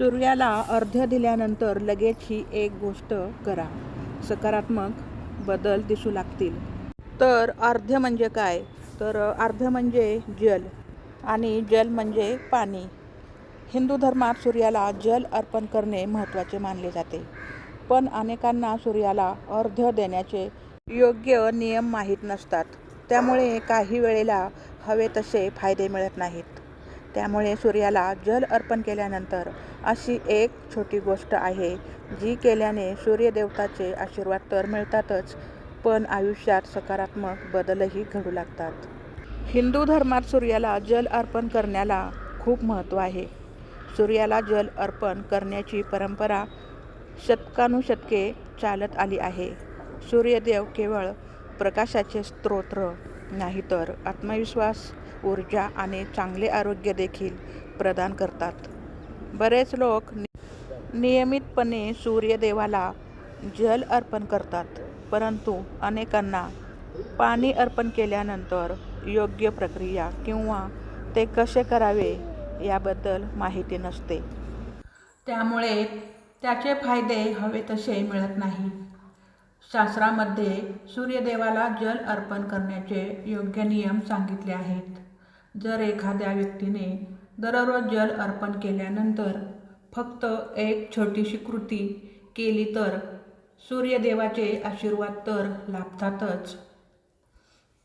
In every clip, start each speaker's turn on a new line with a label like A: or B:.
A: सूर्याला अर्ध्य दिल्यानंतर लगेच ही एक गोष्ट करा. सकारात्मक बदल दिसू लागतील. तर अर्ध्य म्हणजे काय? तर अर्ध्य म्हणजे जल आणि जल म्हणजे पाणी. हिंदू धर्मात सूर्याला जल अर्पण करणे महत्त्वाचे मानले जाते. पण अनेकांना सूर्याला अर्ध्य देण्याचे योग्य नियम माहीत नसतात. त्यामुळे काही वेळेला हवे तसे फायदे मिळत नाहीत. त्यामुळे सूर्याला जल अर्पण केल्यानंतर अशी एक छोटी गोष्ट आहे जी केल्याने सूर्यदेवताचे आशीर्वाद तर मिळतातच पण आयुष्यात सकारात्मक बदलही घडू लागतात. हिंदू धर्मात सूर्याला जल अर्पण करण्याला खूप महत्त्व आहे. सूर्याला जल अर्पण करण्याची परंपरा शतकानुशतके चालत आली आहे. सूर्यदेव केवळ प्रकाशाचे स्तोत्र नाही तर आत्मविश्वास ऊर्जा आणि चांगले आरोग्य देखील प्रदान करतात. बरेच लोक नि- नियमितपणे सूर्यदेवाला जल अर्पण करतात परंतु अनेकांना पाणी अर्पण केल्यानंतर योग्य प्रक्रिया किंवा ते कसे करावे याबद्दल माहिती नसते. त्यामुळे त्याचे फायदे हवे तसे मिळत नाही. शास्त्रामध्ये सूर्यदेवाला जल अर्पण करण्याचे योग्य नियम सांगितले आहेत. जर एखाद्या व्यक्तीने दररोज जल अर्पण केल्यानंतर फक्त एक छोटीशी कृती केली तर सूर्यदेवाचे आशीर्वाद तर लाभतातच.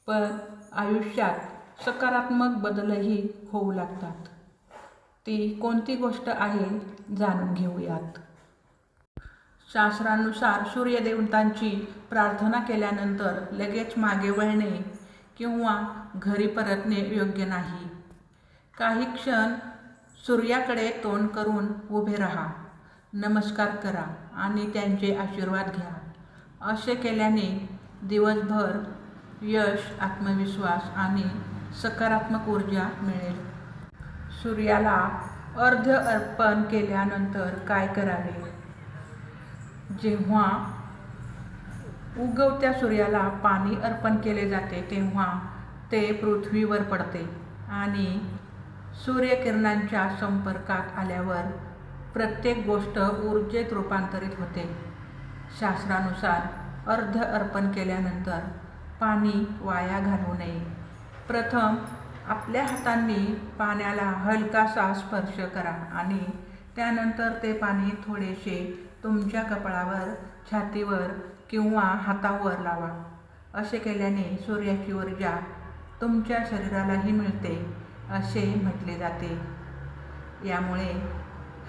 A: पण आयुष्यात सकारात्मक बदलही होऊ लागतात. ती कोणती गोष्ट आहे जाणून घेऊयात. शास्त्रानुसार सूर्यदेवतांची प्रार्थना केल्यानंतर लगेच मागे वळणे किंवा घरी परतणे योग्य नाही. काही क्षण सूर्याकडे तोंड करून उभे राहा. नमस्कार करा आणि त्यांचे आशीर्वाद घ्या. असे केल्याने दिवसभर यश आत्मविश्वास आणि सकारात्मक ऊर्जा मिळेल. सूर्याला अर्ध अर्पण केल्यानंतर काय करावे? जेव्हा उगवत्या सूर्याला पाणी अर्पण केले जाते तेव्हा ते पृथ्वीवर पडते आणि सूर्यकिरणांच्या संपर्कात आल्यावर प्रत्येक गोष्ट ऊर्जेत रूपांतरित होते. शास्त्रानुसार अर्ध अर्पण केल्यानंतर पाणी वाया घालू नये. प्रथम आपल्या हातांनी पाण्याला हलकासा स्पर्श करा आणि त्यानंतर ते पाणी थोडेसे तुमच्या कपाळावर छातीवर किंवा हातावर लावा. असे केल्याने सूर्याची ऊर्जा तुमच्या शरीरालाही मिळते असे म्हटले जाते. यामुळे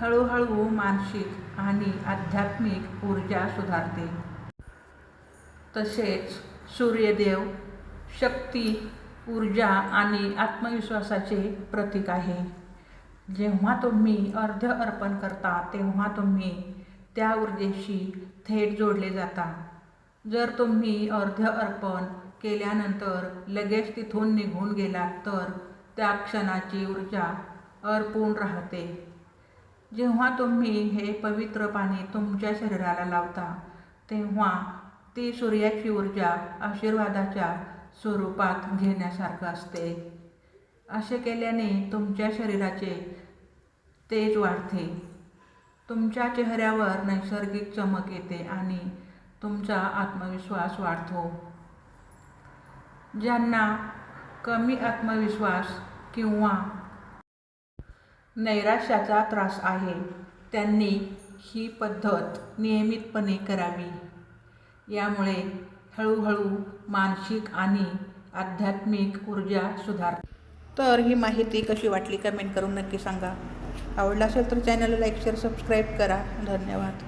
A: हळूहळू मानसिक आणि आध्यात्मिक ऊर्जा सुधारते. तसेच सूर्यदेव शक्ती ऊर्जा आणि आत्मविश्वासाचे प्रतीक आहे. जेव्हा तुम्ही अर्ध अर्पण करता तेव्हा तुम्ही त्या ऊर्जेशी थेट जोडले जाता. जर तुम्ही अर्ध अर्पण केल्यानंतर लगेच तिथून निघून गेलात तर त्या क्षणाची ऊर्जा अर्पून राहते. जेव्हा तुम्ही हे पवित्र पाणी तुमच्या शरीराला लावता तेव्हा ती सूर्याची ऊर्जा आशीर्वादाच्या स्वरूपात घेण्यासारखं असते. असे केल्याने तुमच्या शरीराचे तेज वाढते. तुमच्या चेहऱ्यावर नैसर्गिक चमक येते आणि तुमचा आत्मविश्वास वाढतो. ज्यांना कमी आत्मविश्वास किंवा नैराश्याचा त्रास आहे त्यांनी ही पद्धत नियमितपणे करावी. यामुळे हळूहळू मानसिक आणि आध्यात्मिक ऊर्जा सुधार तर ही माहिती कशी वाटली कमेंट करून नक्की सांगा. आवडला असेल तर चॅनलला लाईक शेअर सबस्क्राईब करा. धन्यवाद.